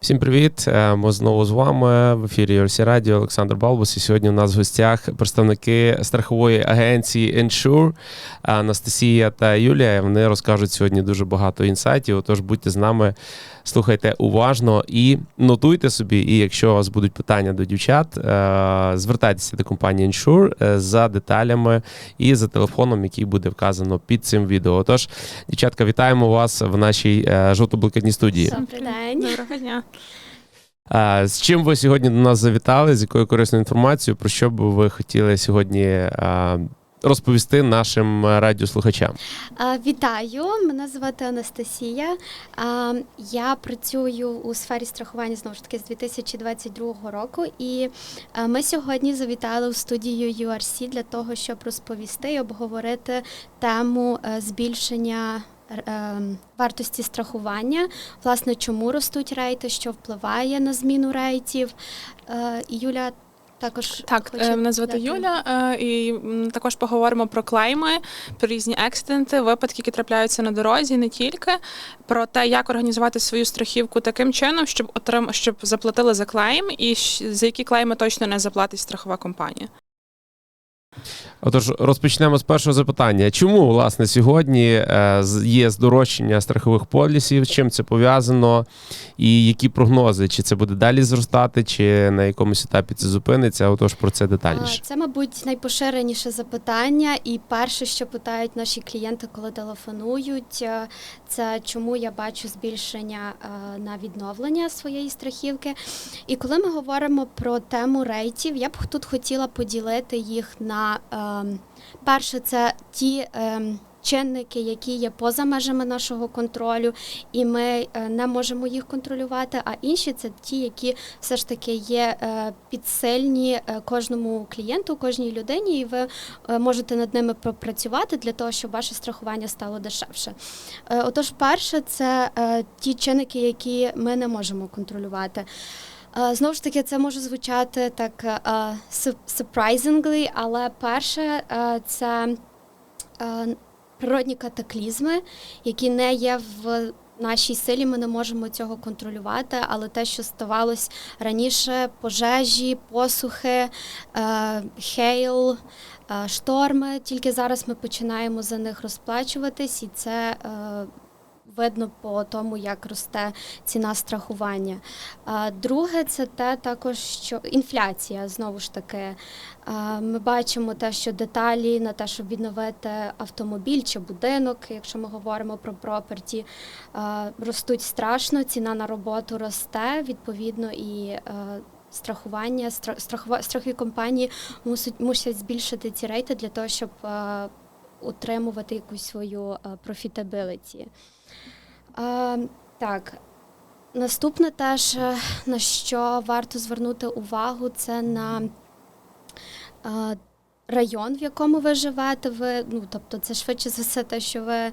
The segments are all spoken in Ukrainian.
Всім привіт! Е, Ми знову з вами в ефірі Орсі Радіо Олександр Балбус. І сьогодні у нас в гостях представники страхової агенції Ensure Анастасія та Юлія. Вони розкажуть сьогодні дуже багато інсайтів. Отож, будьте з нами, слухайте уважно і нотуйте собі. І якщо у вас будуть питання до дівчат, е, звертайтеся до компанії Ensure е, за деталями і за телефоном, який буде вказано під цим відео. Отож, дівчатка, вітаємо вас в нашій е, жовто-блакитній студії. Доброго дня. А, З чим ви сьогодні до нас завітали? З якою корисною інформацією, про що б ви хотіли сьогодні а, розповісти нашим радіослухачам? Вітаю, мене звати Анастасія. Я працюю у сфері страхування знову ж таки з 2022 року, і ми сьогодні завітали у студію URC для того, щоб розповісти і обговорити тему е, збільшення. Е, Вартості страхування, власне, чому ростуть рейти, що впливає на зміну рейтів. Е, Юля також Так, хоче е, мене звати дати- Юля, е, і також поговоримо про клейми, про різні екстенти, випадки, які трапляються на дорозі, не тільки про те, як організувати свою страхівку таким чином, щоб отрим... щоб заплатили за клейм, і за які клейми точно не заплатить страхова компанія. Отож, розпочнемо з першого запитання. Чому власне сьогодні е, є здорожчання страхових полісів? Чим це пов'язано? І які прогнози? Чи це буде далі зростати, чи на якомусь етапі це зупиниться? Отож, про це детальніше. Це, мабуть, найпоширеніше запитання, і перше, що питають наші клієнти, коли телефонують, е, це чому я бачу збільшення е, на відновлення своєї страхівки. І коли ми говоримо про тему рейтів, я б тут хотіла поділити їх на ем, перше, це ті. ем, Чинники, які є поза межами нашого контролю, і ми е, не можемо їх контролювати. А інші це ті, які все ж таки є е, підсильні е, кожному клієнту, кожній людині, і ви можете над ними попрацювати для того, щоб ваше страхування стало дешевше. Отож, перше, це ті чинники, які ми не можемо контролювати. Е, Знову ж таки, це може звучати так е, surprisingly, але перше е, це е, природні катаклізми, які не є в нашій силі, ми не можемо цього контролювати, але те, що ставалось раніше, пожежі, посухи, е, хейл, е, шторми, тільки зараз ми починаємо за них розплачуватись, і це е, видно по тому, як росте ціна страхування. Друге, це те також, що інфляція знову ж таки. Ми бачимо те, що деталі на те, щоб відновити автомобіль чи будинок, якщо ми говоримо про проперті, ростуть страшно, ціна на роботу росте, відповідно, і страхування, стра- страхова- страхові компанії мусять, мусять збільшити ці рейти для того, щоб е, утримувати якусь свою профітабіліті. Так. Наступне теж, е, на що варто звернути увагу, це на е, район, в якому ви живете. Ви, ну, тобто, це швидше за все те, що ви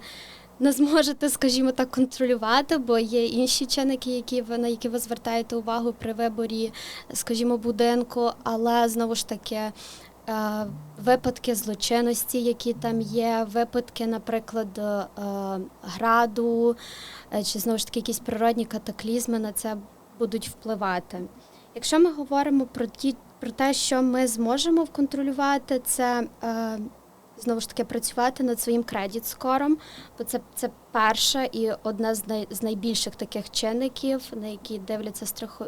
не зможете, скажімо так, контролювати, бо є інші чинники, які ви, на які ви звертаєте увагу при виборі, скажімо, будинку, але знову ж таки. Е, Випадки злочинності, які там є, випадки, наприклад, е, граду, е, чи знову ж таки якісь природні катаклізми на це будуть впливати. Якщо ми говоримо про ті, про те, що ми зможемо вконтролювати, це знову ж таки працювати над своїм кредит скором, бо це, це перше і одне з, най, з найбільших таких чинників, на які дивляться страхо,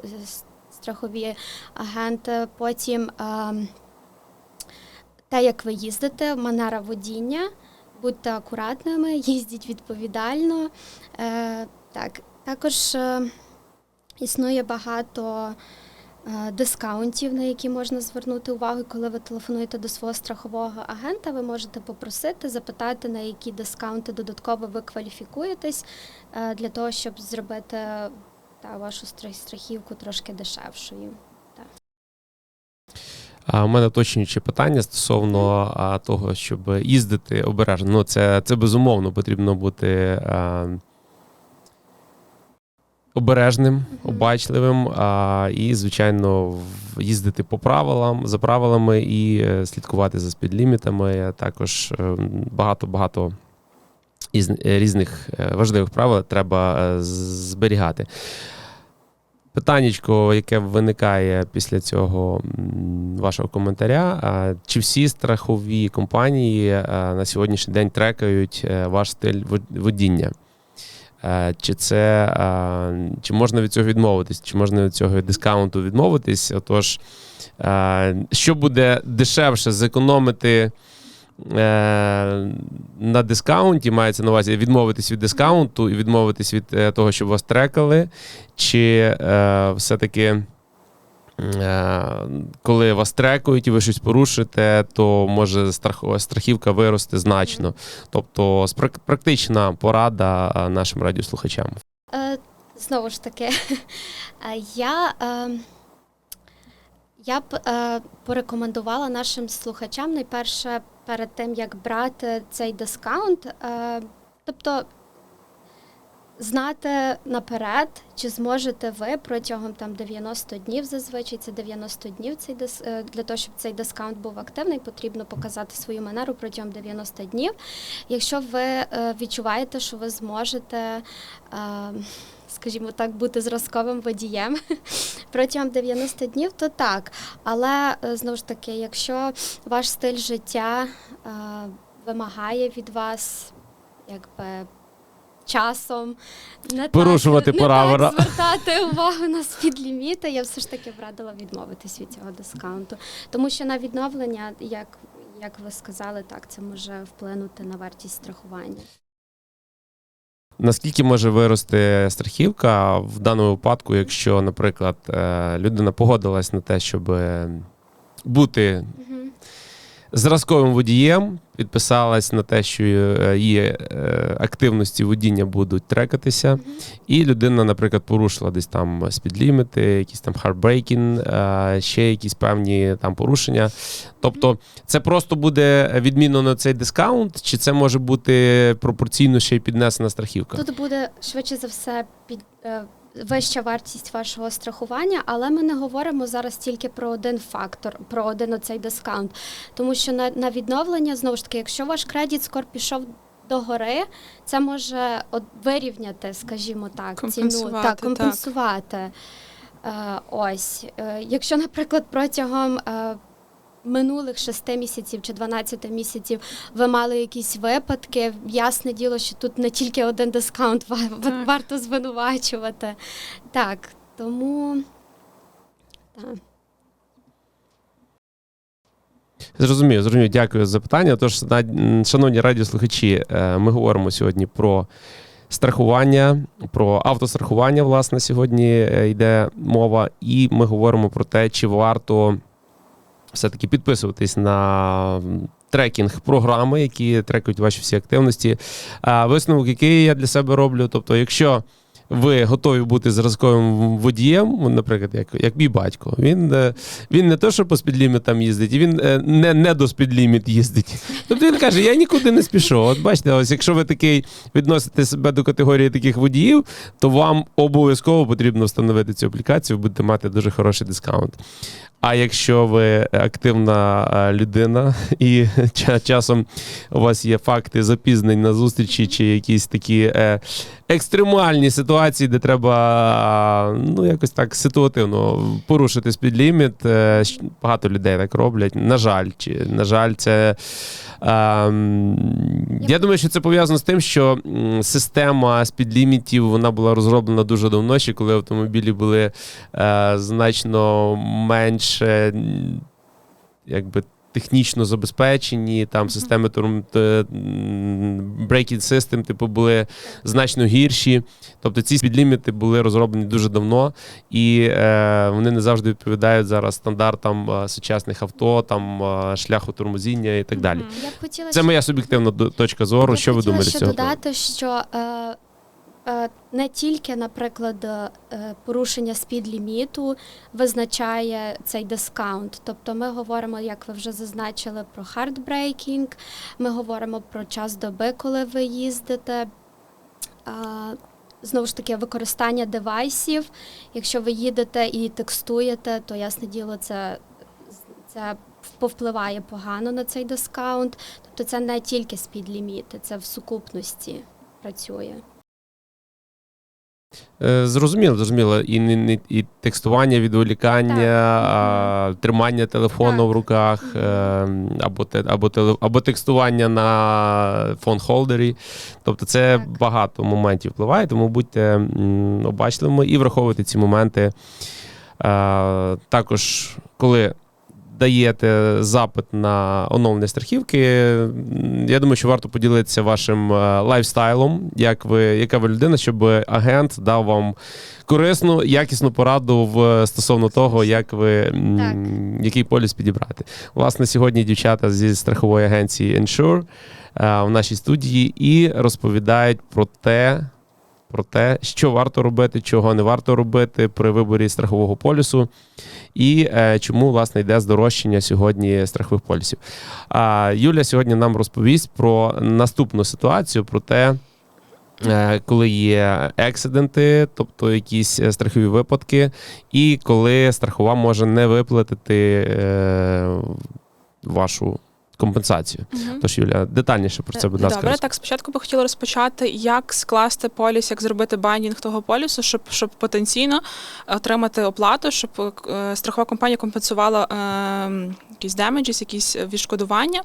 страхові агенти. Потім е, те, як ви їздите, манера водіння. Будьте акуратними, їздіть відповідально. Е, так, також е, існує багато е, дискаунтів, на які можна звернути увагу, коли ви телефонуєте до свого страхового агента. Ви можете попросити, запитати, на які дискаунти додатково ви кваліфікуєтесь для того, щоб зробити та, вашу страхівку трошки дешевшою. А у мене уточнююче питання стосовно а, того, щоб їздити обережно. Ну, це, це безумовно потрібно бути а, обережним, обачливим а, і, звичайно, їздити по правилам, за правилами і е, слідкувати за спідлімітами. Також багато-багато із е, різних е, важливих правил треба е, зберігати. Питаннячко, яке виникає після цього вашого коментаря. Чи всі страхові компанії е, на сьогоднішній день трекають е, ваш стиль водіння? Е, Чи це чи можна від цього відмовитись? Чи можна від цього дискаунту відмовитись? Отож, що буде дешевше зекономити на дискаунті, мається на увазі відмовитись від дискаунту і відмовитись від е, того, щоб вас трекали, чи е, все-таки. е, Коли вас трекають і ви щось порушите, то може страхівка вирости значно. Тобто практична порада е, нашим радіослухачам. Е, Знову ж таки, е, я, е, я б е, порекомендувала нашим слухачам найперше перед тим, як брати цей дискаунт, е, тобто знати наперед, чи зможете ви протягом там 90 днів, зазвичай це 90 днів цей дис, е, для того, щоб цей дискаунт був активний, потрібно показати свою манеру протягом 90 днів. Якщо ви е, відчуваєте, що ви зможете. е, Скажімо так, бути зразковим водієм протягом 90 днів, то так. Але е, знову ж таки, якщо ваш стиль життя е, вимагає від вас якби часом не Порушувати так, правила. Не так звертати увагу на спідліміти, я все ж таки б радила відмовитись від цього дискаунту. Тому що на відновлення, як, як ви сказали, так це може вплинути на вартість страхування. Наскільки може вирости страхівка в даному випадку, якщо, наприклад, е, людина погодилась на те, щоб бути Мгм. Зразковим водієм, підписалась на те, що е, її е, активності водіння будуть трекатися, і людина, наприклад, порушила десь там спідліміти, якісь там хардбрейкінг, е, ще якісь певні там порушення. Тобто, це просто буде відмінно на цей дискаунт, чи це може бути пропорційно ще й піднесена страхівка? Тут буде швидше за все під е, вища вартість вашого страхування, але ми не говоримо зараз тільки про один фактор, про один оцей дискаунт. Тому що на, на відновлення знову ж таки, якщо ваш кредит скор пішов. До гори це може от вирівняти, скажімо так, ціну Компенсувати, так, компенсувати. Е, ось, е, якщо, наприклад, протягом е, минулих 6 місяців чи 12 місяців ви мали якісь випадки. Ясне діло, що тут не тільки один дискаунт Так. варто звинувачувати. Так, тому. Так. Зрозумів, зрозумів. Дякую за запитання. Тож, на- шановні радіослухачі, е, ми говоримо сьогодні про страхування, про автострахування. Власне, сьогодні е, йде мова, і ми говоримо про те, чи варто все-таки підписуватись на трекінг програми, які трекають ваші всі активності. Висновок, який я для себе роблю, тобто, якщо ви готові бути зразковим водієм, наприклад, як, як мій батько. Він, е, він не то, що по спідлімітам їздить, він е, не, не до спідліміт їздить. Тобто він каже: я нікуди не спішу. От бачите, ось якщо ви такий відносите себе до категорії таких водіїв, то вам обов'язково потрібно встановити цю аплікацію, будете мати дуже хороший дискаунт. А якщо ви активна е, людина і часом у вас є факти запізнень на зустрічі чи якісь такі е, екстремальні ситуації, де треба ну якось так ситуативно порушити спідліміт. Е, багато людей так роблять. На жаль, чи на жаль, це. Ем, я думаю, що це пов'язано з тим, що система спідлімітів вона була розроблена дуже давно, ще коли автомобілі були е, значно менше якби. Технічно забезпечені, там системи м, system, типу, були значно гірші. Тобто ці спідліміти були розроблені дуже давно, і е, вони не завжди відповідають зараз стандартам е, сучасних авто, там е, шляху тормозіння і так далі. Я б хотіла Це ще- моя суб'єктивна до- точка зору. я Що ви хотіла думаєте з ще цього? додати, що е, не тільки, наприклад, е, порушення спідліміту визначає цей дискаунт. Тобто ми говоримо, як ви вже зазначили, про хардбрейкінг, ми говоримо про час доби, коли ви їздите. Е, Знову ж таки, використання девайсів. Якщо ви їдете і текстуєте, то ясне діло, це, це повпливає погано на цей дискаунт. Тобто це не тільки спідліміти, це в сукупності працює. Е, Зрозуміло, зрозуміло. І, не- і текстування, відволікання, а, тримання телефону Так. в руках, е, або, те, або, теле, або текстування на фон-холдері. Тобто це Так. багато моментів впливає, тому будьте обачливими і враховуйте ці моменти. Е, також, коли даєте запит на оновлення страхівки, я думаю, що варто поділитися вашим е, лайфстайлом, як ви, яка ви людина, щоб агент дав вам корисну, якісну пораду в стосовно того, як ви м, який поліс підібрати. Власне, сьогодні дівчата зі страхової агенції Ensure е, в нашій студії і розповідають про те. Про те, що варто робити, чого не варто робити при виборі страхового полісу, і е, чому власне йде здорожчання сьогодні страхових полісів. А Юля сьогодні нам розповість про наступну ситуацію, про те, е, коли є ексиденти, тобто якісь е, страхові випадки, і коли страхова може не виплатити вашу компенсацію. Мгм. Тож, Юля, детальніше про це, будь ласка. Добре, так спочатку би хотіла розпочати, як скласти поліс, як зробити байдінг того полісу, щоб, щоб потенційно отримати оплату, щоб е, страхова компанія компенсувала е, якісь демеджіс, якісь відшкодування.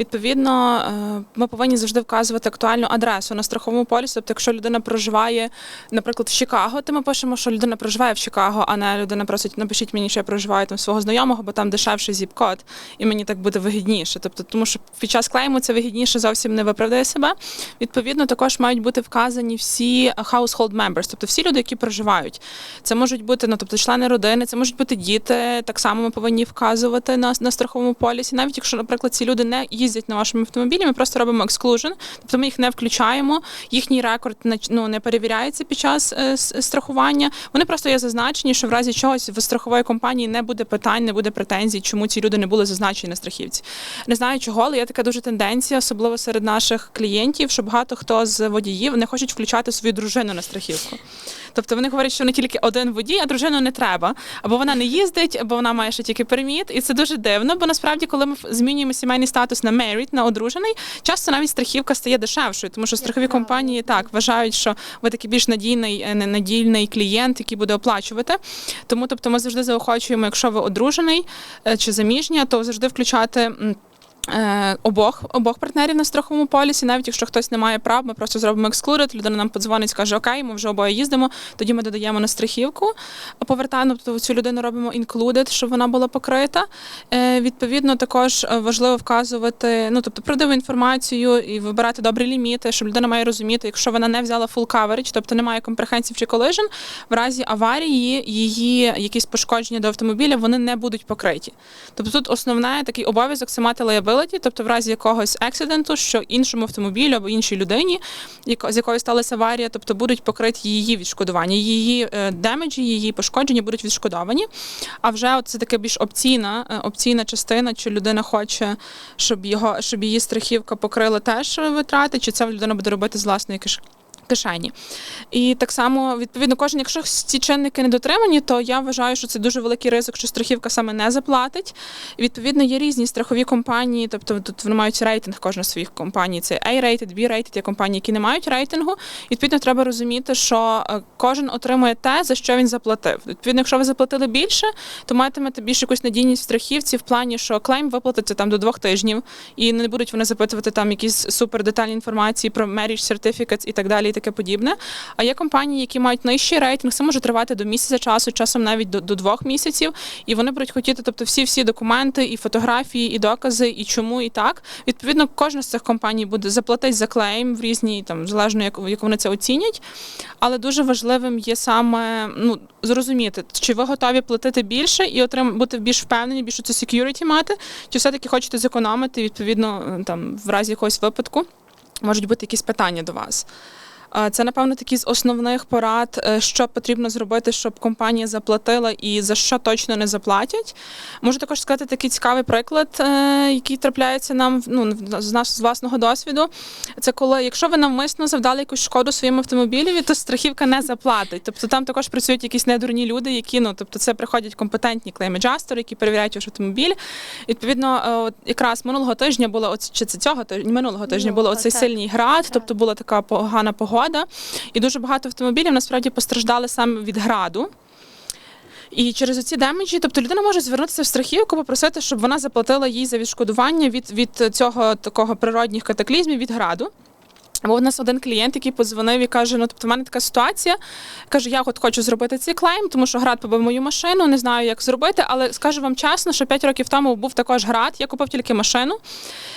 Відповідно, е, ми повинні завжди вказувати актуальну адресу на страховому полісі. Тобто, якщо людина проживає, наприклад, в Чикаго, то ми пишемо, що людина проживає в Чикаго, а не людина просить, напишіть мені, що я проживаю там свого знайомого, бо там дешевший зіп-код, і мені так буде вигідніше. Тобто, тому що під час клейму це вигідніше зовсім не виправдає себе. Відповідно, також мають бути вказані всі household members, тобто всі люди, які проживають. Це можуть бути ну, тобто, члени родини, це можуть бути діти. Так само ми повинні вказувати на, на страховому полісі. Навіть якщо, наприклад, ці люди не їздять на вашому автомобілі, ми просто робимо exclusion, тобто ми їх не включаємо, їхній рекорд ну, не перевіряється під час е, страхування. Вони просто є зазначені, що в разі чогось в страхової компанії не буде питань, не буде претензій, чому ці люди не були зазначені на страхівці. Знаю чого, але є така дуже тенденція, особливо серед наших клієнтів, що багато хто з водіїв не хочуть включати свою дружину на страхівку. Тобто вони говорять, що не тільки один водій, а дружину не треба. Або вона не їздить, або вона має ще тільки перміт. І це дуже дивно, бо насправді, коли ми змінюємо сімейний статус на married, на одружений, часто навіть страхівка стає дешевшою, тому що страхові компанії так вважають, що ви такий більш надійний, е, не- надійний клієнт, який буде оплачувати. Тому, тобто, ми завжди заохочуємо, якщо ви одружений е, чи заміжня, то завжди включати. Е, Обох обох партнерів на страховому полісі, навіть якщо хтось не має прав, ми просто зробимо ексклюдед, людина нам подзвонить, скаже, окей, ми вже обоє їздимо, тоді ми додаємо на страхівку, повертаємо, тобто цю людину робимо included, щоб вона була покрита. Е, Відповідно, також е, важливо вказувати, ну тобто правдиву інформацію і вибирати добрі ліміти, щоб людина має розуміти, якщо вона не взяла full coverage, тобто немає comprehensive чи collision, в разі аварії її якісь пошкодження до автомобіля вони не будуть покриті. Тобто тут основне такий обов'язок це мати liability, тобто в разі якогось ексиденту, що іншому автомобілю або іншій людині, з якою сталася аварія, тобто будуть покриті її відшкодування, її е, демеджі, її пошкодження будуть відшкодовані. А вже це таке більш опційна, е, опційна частина, чи людина хоче, щоб його щоб її страхівка покрила теж витрати, чи це людина буде робити з власної кишені. Кишені. І так само, відповідно, кожен, якщо ці чинники не дотримані, то я вважаю, що це дуже великий ризик, що страхівка саме не заплатить. І, відповідно, є різні страхові компанії, тобто тут вони мають рейтинг кожна своїх компаній. Це A-rated, B-rated, є компанії, які не мають рейтингу. І, Відповідно, треба розуміти, що е, кожен отримує те, за що він заплатив. Відповідно, якщо ви заплатили більше, то матимете більш якусь надійність в страхівці в плані, що клейм виплатиться там до двох тижнів, і не будуть вони запитувати там якісь супер детальні інформації про marriage certificates і так далі, таке подібне. А є компанії, які мають нижчий рейтинг, це може тривати до місяця часу, часом навіть до, до двох місяців, і вони будуть хотіти, тобто всі всі документи, і фотографії, і докази, і чому, і так. Відповідно, кожна з цих компаній буде заплатити за клейм в різні, там залежно як, як вони це оцінять. Але дуже важливим є саме ну зрозуміти, чи ви готові платити більше і отрим бути більш впевнені, більше це security мати, чи все-таки хочете зекономити, відповідно, там в разі якогось випадку можуть бути якісь питання до вас. Це, напевно, такі з основних порад, е, що потрібно зробити, щоб компанія заплатила і за що точно не заплатять. Можу також сказати такий цікавий приклад, е, який трапляється нам ну, з нас з власного досвіду. Це коли, якщо ви навмисно завдали якусь шкоду своєму автомобілі, то страхівка не заплатить. Тобто там також працюють якісь недурні люди, які ну тобто це приходять компетентні клейм-аджастери, які перевіряють ваш автомобіль. Відповідно, е, от якраз минулого тижня було оц- чи це цього тижня, минулого тижня було оцей сильний град, тобто була така погана погода. Погода, і дуже багато автомобілів насправді постраждали саме від граду. І через оці демеджі, тобто людина може звернутися в страхівку, попросити, щоб вона заплатила їй за відшкодування від, від цього такого природних катаклізмів від граду. Бо у нас один клієнт, який подзвонив і каже: ну тобто, в мене така ситуація. Каже, я от хочу зробити цей клейм, тому що град побив мою машину, не знаю, як зробити, але скажу вам чесно, що 5 років тому був також град. Я купив тільки машину.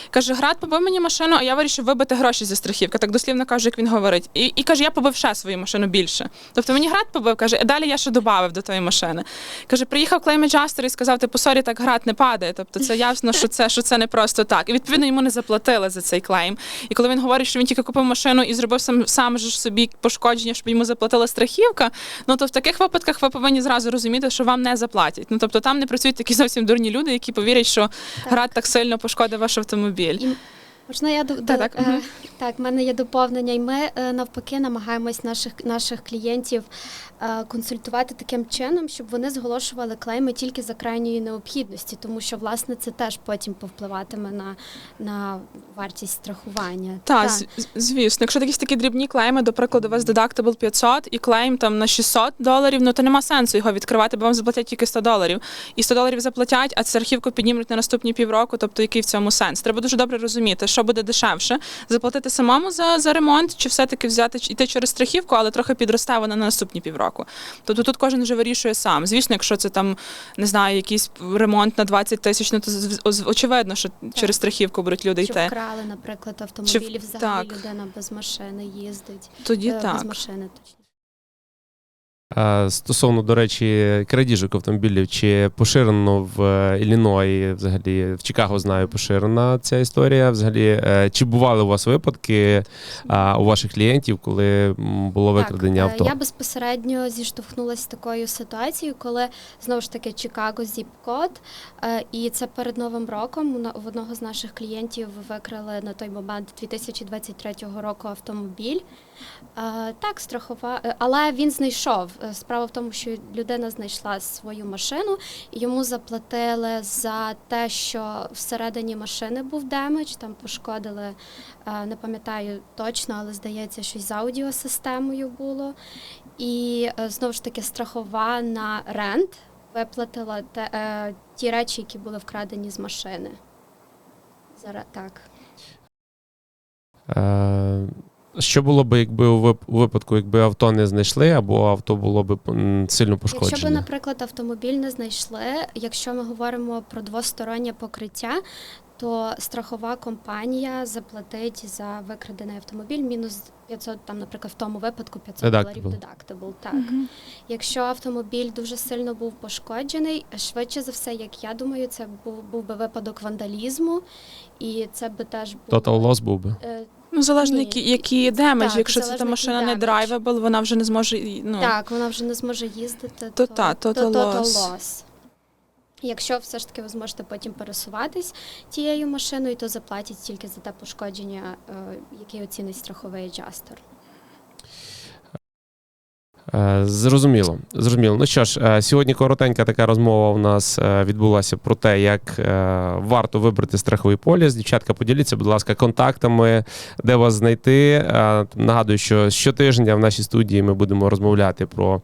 Каже, град побив мені машину, а я вирішив вибити гроші зі страхівки. Так дослівно каже, як він говорить. І, і каже, я побив ще свою машину більше. Тобто мені град побив, каже, і далі я ще додав до тої машини. Каже, приїхав клейм-аджастер і сказав, типу, сорі, так град не падає. Тобто це ясно, що це, що це не просто так. І відповідно йому не заплатили за цей клейм. І коли він говорить, що він тільки купив машину і зробив сам сам же ж собі пошкодження, щоб йому заплатила страхівка. Ну то в таких випадках ви повинні зразу розуміти, що вам не заплатять. Ну тобто там не працюють такі зовсім дурні люди, які повірять, що град так сильно пошкодив ваш автомобіль. І можна я до, Так, так, е, так, в мене є доповнення, і ми е, навпаки намагаємось наших наших клієнтів е, консультувати таким чином, щоб вони зголошували клейми тільки за крайньої необхідності, тому що власне це теж потім повпливатиме на, на вартість страхування. Так, з- з- звісно, якщо якісь такі дрібні клейми, до прикладу, у вас deductible 500 і клейм там на 600 доларів, ну то нема сенсу його відкривати, бо вам заплатять тільки 100 доларів. І 100 доларів заплатять, а страхівку піднімуть на наступні півроку. Тобто, який в цьому сенс? Треба дуже добре розуміти, що буде дешевше, заплатити самому за, за ремонт, чи все-таки взяти йти через страхівку, але трохи підросте вона на наступні півроку. Тобто тут кожен вже вирішує сам. Звісно, якщо це там не знаю, якийсь ремонт на 20 тисяч, ну то очевидно, що через страхівку будуть люди Чи йти. вкрали, наприклад, автомобілі, взагалі так. людина без машини їздить. Тоді Е, Без машини точніше. Стосовно, до речі, крадіжок автомобілів, чи поширено в е, Ілліної, взагалі в Чикаго знаю, поширена ця історія. Взагалі, е, чи бували у вас випадки у ваших клієнтів, коли було викрадення так, е, авто? Я безпосередньо зіштовхнулася з такою ситуацією, коли знову ж таки Чикаго зіп-код, і це перед Новим роком в одного з наших клієнтів викрали на той момент 2023 року автомобіль. Е, Так, страхова, е, але він знайшов. Е, Справа в тому, що людина знайшла свою машину, і йому заплатили за те, що всередині машини був демедж, там пошкодили, не пам'ятаю точно, але здається, щось з аудіосистемою було. І знову ж таки страхова на рент виплатила те, ті речі, які були вкрадені з машини. Зараз так. Е, Що було б, якби у випадку, якби авто не знайшли, або авто було б сильно Якщо пошкоджене? б, наприклад, автомобіль не знайшли, якщо ми говоримо про двостороннє покриття, то страхова компанія заплатить за викрадений автомобіль мінус 500, там, наприклад, в тому випадку 500 доларів deductible. Так. Якщо автомобіль дуже сильно був пошкоджений, швидше за все, як я думаю, це був, був би випадок вандалізму, і це би теж було... Total loss був би. Ну, залежно, які, які демедж. Так, Якщо це та машина не драйвабл, вона вже не зможе. Ну, Так, вона вже не зможе їздити, То та, то, то, то, то лос. Якщо все ж таки ви зможете потім пересуватись тією машиною, то заплатять тільки за те пошкодження, е, яке оцінить страховий аджастер. Е, Зрозуміло, зрозуміло. Ну що ж, е, сьогодні коротенька така розмова у нас е, відбулася про те, як варто вибрати страховий поліс. Дівчатка, поділіться, будь ласка, контактами, де вас знайти. Нагадую, що щотижня в нашій студії ми будемо розмовляти про.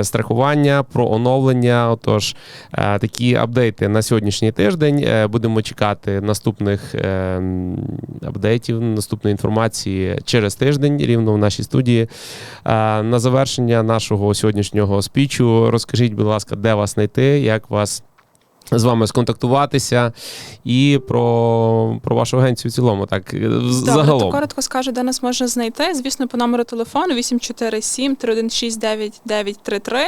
Страхування про оновлення. Отож, е, такі апдейти на сьогоднішній тиждень. Е, Будемо чекати наступних е, апдейтів, наступної інформації через тиждень рівно в нашій студії. На завершення нашого сьогоднішнього спічу розкажіть, будь ласка, де вас знайти, як вас з вами сконтактуватися, і про, про вашу агенцію в цілому. Так, Добре, загалом. то коротко скажу, де нас можна знайти. Звісно, по номеру телефону 847 316 9933.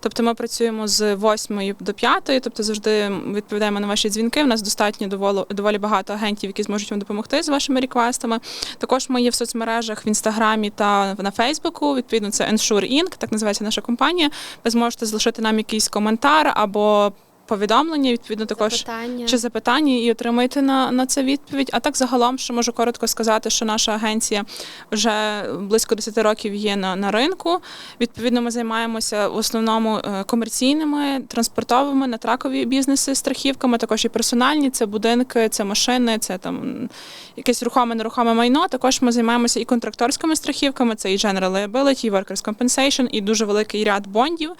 Тобто ми працюємо з 8 до 5, тобто завжди відповідаємо на ваші дзвінки. У нас достатньо доволі, доволі багато агентів, які зможуть вам допомогти з вашими реквестами. Також ми є в соцмережах в інстаграмі та на Фейсбуку. Відповідно, це Ensure Inc., так називається наша компанія. Ви зможете залишити нам якийсь коментар або повідомлення, відповідно також Запитання. чи запитання і отримаєте на, на це відповідь. А так загалом, що можу коротко сказати, що наша агенція вже близько 10 років є на, на ринку. Відповідно, ми займаємося в основному е, комерційними, транспортовими, на тракові бізнеси, страхівками, також і персональні, це будинки, це машини, це там якесь рухоме, нерухоме майно. Також ми займаємося і контракторськими страхівками, це і General Liability, і Workers' Compensation, і дуже великий ряд бондів.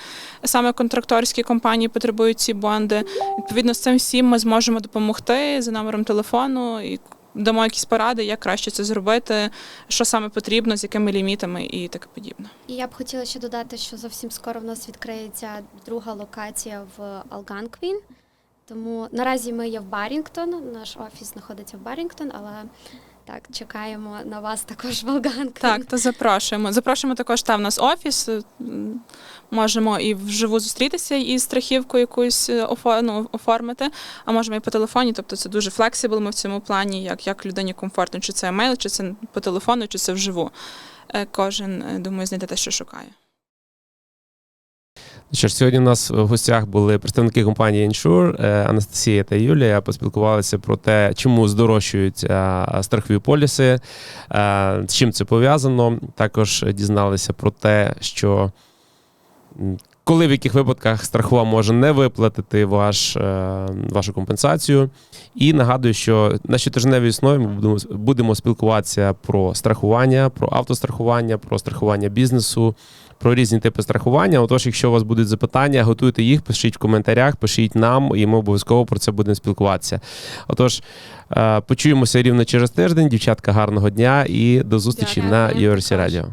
Саме контракторські компанії потребують ці бонди. Відповідно, з цим всім ми зможемо допомогти за номером телефону і дамо якісь поради, як краще це зробити, що саме потрібно, з якими лімітами і таке подібне. І я б хотіла ще додати, що зовсім скоро в нас відкриється друга локація в Алганквін. Тому наразі ми є в Барінгтон. Наш офіс знаходиться в Барінгтон, але так чекаємо на вас також в Алганквін. Так, то запрошуємо. Запрошуємо також там в нас офіс. Можемо і вживу зустрітися і страхівку якусь е, ну, оформити, а можемо і по телефоні. Тобто це дуже флексибл. Ми в цьому плані, як, як людині комфортно, чи це емейл, чи це по телефону, чи це вживу. Е, Кожен, е, думаю, знайде те, що шукає. Що ж, сьогодні у нас в гостях були представники компанії Ensure, е, Анастасія та Юлія. Поспілкувалися про те, чому здорожчують е, страхові поліси, е, з чим це пов'язано. Також дізналися про те, що коли в яких випадках страхова може не виплатити ваш, вашу компенсацію. І нагадую, що на щотижневій основі ми будемо спілкуватися про страхування, про автострахування, про страхування бізнесу, про різні типи страхування. Отож, якщо у вас будуть запитання, готуйте їх, пишіть в коментарях, пишіть нам, і ми обов'язково про це будемо спілкуватися. Отож, е, почуємося рівно через тиждень. Дівчатка, гарного дня і до зустрічі Дякую. на Юрсі. Radio.